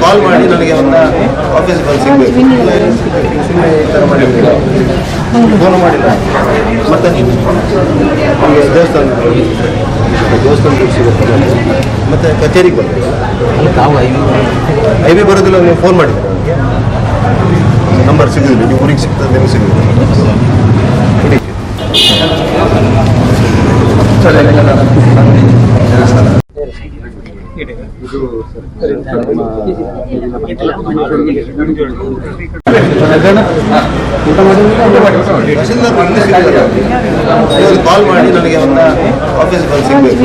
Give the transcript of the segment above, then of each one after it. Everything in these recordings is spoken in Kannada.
ಕಾಲ್ ಮಾಡಿ ನನಗೆ ಅವನ್ನ ಆಫೀಸ್ ಬಂದು ಸಿಗಬೇಕು ಮಾಡಿದ್ರೆ ಫೋನ್ ಮಾಡಿಲ್ಲ ಮತ್ತೆ ದೇವಸ್ಥಾನ ದೇವಸ್ಥಾನಕ್ಕೆ ಸಿಗುತ್ತೆ ಮತ್ತೆ ಕಚೇರಿಗೆ ಬರ್ತೀವಿ ತಾವು ಐ ಬರೋದಿಲ್ಲ ನೀವು ಫೋನ್ ಮಾಡಿ. ನಂಬರ್ ಸಿಗೋದಿಲ್ಲ ನೀವು ಊರಿಗೆ ಸಿಗ್ತದೆ ನಿಮಗೆ ಸಿಗೋದಿಲ್ಲ. ಊಟ ಮಾಡಿ. ಬಂದು. ಇವಾಗ ಕಾಲ್ ಮಾಡಿ ನನಗೆ ಒಂದು ಆಫೀಸ್ ಬಂದು ಸಿಗ್ಬೇಕು.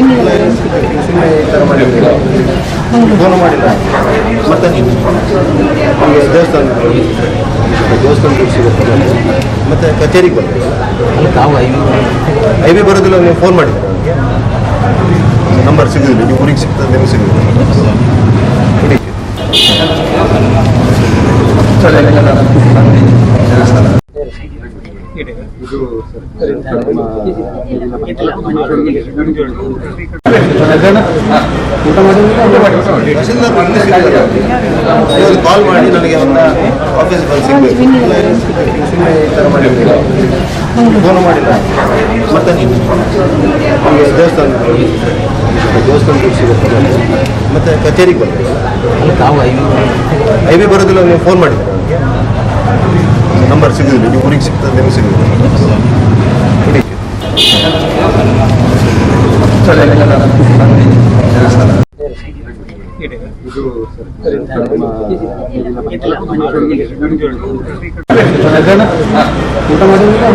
ಸುಮ್ಮನೆ ಈ ಥರ ಫೋನ್ ಮಾಡಿಲ್ಲ. ಮತ್ತೆ ನೀವು? ನಮಗೆ ದೇವಸ್ಥಾನ ದೇವಸ್ಥಾನ ಸಿಗುತ್ತೆ ಮತ್ತೆ. ಕಚೇರಿಗೆ ಬರ್ತದೆ ಹೈವೇ ಬರೋದಿಲ್ಲ, ನೀವು ಫೋನ್ ಮಾಡಿ. ನಂಬರ್ ಸಿಗೋದಿಲ್ಲ ನೀವು ಊರಿಗೆ ಸಿಗ್ತದೆ, ನಿಮಗೆ ಸಿಗೋದಿಲ್ಲ ಬಂದು ಕಾಲ್ ಮಾಡಿ ನನಗೆ ಒಂದು ಆಫೀಸ್ ಬಂದು ಸಿಗಬೇಕು ಮಾಡಿದ್ರೆ ಫೋನ್ ಮಾಡಿಲ್ಲ ಮತ್ತೆ ನೀವು ದೇವಸ್ಥಾನ ದೇವಸ್ಥಾನಕ್ಕೆ ಸಿಗುತ್ತೆ ಮತ್ತೆ ಕಚೇರಿಗೆ ಬರ್ತದೆ ಹೈವೇ ಬರೋದಿಲ್ಲ, ನೀವು ಫೋನ್ ಮಾಡಿ. ನಂಬರ್ ಸಿಗೋದಿಲ್ಲ ನೀವು ಊರಿಗೆ ಸಿಗ್ತದೆ ನಿಮಗೆ ಸಿಗೋದಿಲ್ಲ ಇಡಿ. ಇದು ಊಟ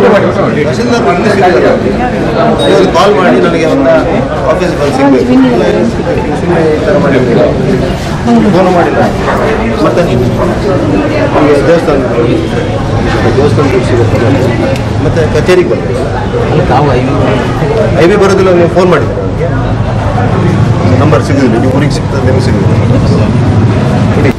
ಮಾಡಿ ಕಾಲ್ ಮಾಡಿ ನನಗೆ ಒಂದು ಆಫೀಸ್ ಬಂದು ಸಿಗಬೇಕು ಸುಮ್ಮನೆ ಈ ಥರ ಮಾಡಿದ್ರೆ ಫೋನ್ ಮಾಡಿಲ್ಲ ಮತ್ತೆ ನೀವು ನಮಗೆ ದೇವಸ್ಥಾನ ದೇವಸ್ಥಾನಕ್ಕೆ ಸಿಗುತ್ತೆ ಮತ್ತೆ ಕಚೇರಿಗೆ ಬರ್ತೀವಿ ತಾವು ಐ ಬಿ ಬರೋದಿಲ್ಲ ನೀವು ಫೋನ್ ಮಾಡಿ ನಂಬರ್ ಸಿಗೋದಿಲ್ಲ ನೀವು ಊರಿಗೆ ಸಿಗ್ತದೆ ನಿಮಗೆ ಸಿಗೋದಿಲ್ಲ ಇಡಿ.